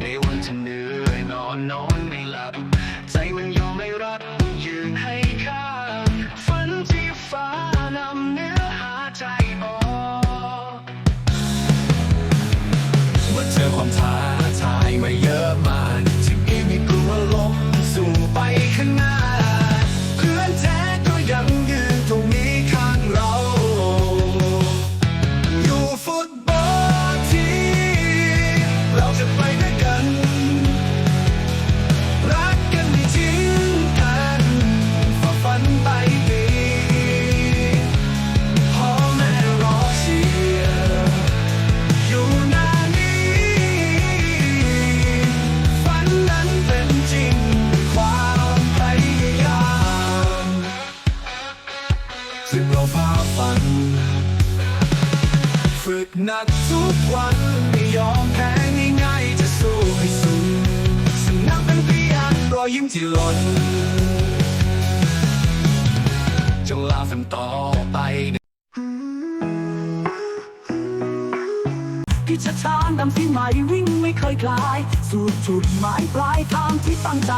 ในวันที่เหนื่อยนอนนอนไม่หลับ ใจมันยอมไม่รับยืนให้ข้างฝันที่ฟ้านำเนื้อหาใจออกเมื่อเจอความท้าทายมาเยอะมากที่มีไม่กลัวล้มสู่ไปข้างหน้า ซึ่งเราฝ่าฟัน ฝึกหนักทุกวันไม่ยอมแพ้ง่ายๆจะสู้ให้สุดสนับเป็นพยานรอยยิ้มที่หล่นจงลาฝันต่อไปพิชชานนำที่ใหม่วิ่งไม่เคยคลาย สู่จุดหมายปลายทางที่ตั้งใจ